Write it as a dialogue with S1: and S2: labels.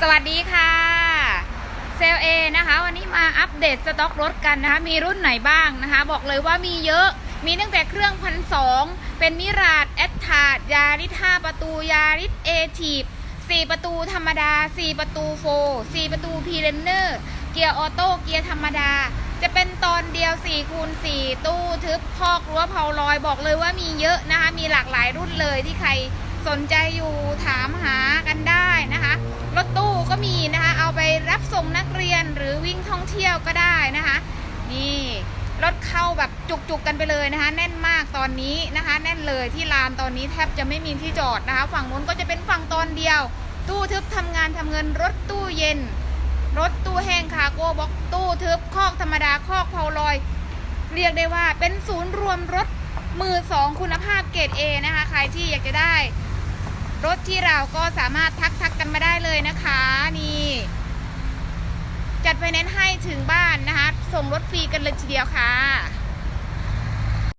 S1: สวัสดีค่ะเซลเอนะคะวันนี้มาอัปเดตสต็อกรถกันนะคะ มีรุ่นไหนบ้างนะคะ บอกเลยว่ามีเยอะมีตั้งแต่เครื่องพันสองเป็นมิราดแอตทาดยาริส5ประตูยาริสเอทีฟ4ประตูธรรมดา4ประตูโฟ4ประตูพีเรนเนอร์เกียร์ออโต้เกียร์ธรรมดา จะเป็นตอนเดียว4คูณ4ตู้ทึบคอกรั้วเผาลอยบอกเลยว่ามีเยอะนะคะ มีหลากหลายรุ่นเลยที่ใครสนใจอยู่ถามหากันได้ ท่องเที่ยวก็ได้นะคะ นี่รถเข้าแบบจุกๆกันไปเลยนะคะ แน่นมากตอนนี้นะคะ แน่นเลยที่ลานตอนนี้แทบจะไม่มีที่จอดนะคะ ฝั่งนู้นก็จะเป็นฝั่งตอนเดียว ตู้ทึบทำงานทำเงินรถตู้เย็น รถตู้แห้งคาร์โก้บ็อกตู้ทึบคอกธรรมดาคอกเพาลอย เรียกได้ว่าเป็นศูนย์รวมรถมือสองคุณภาพเกรด A นะคะ ใครที่อยากจะได้ รถที่เราก็สามารถทักทักกันมาได้เลยนะคะ จัดไฟแนนซ์ให้ถึงบ้านนะคะ ส่งรถฟรีกันเลยทีเดียวค่ะ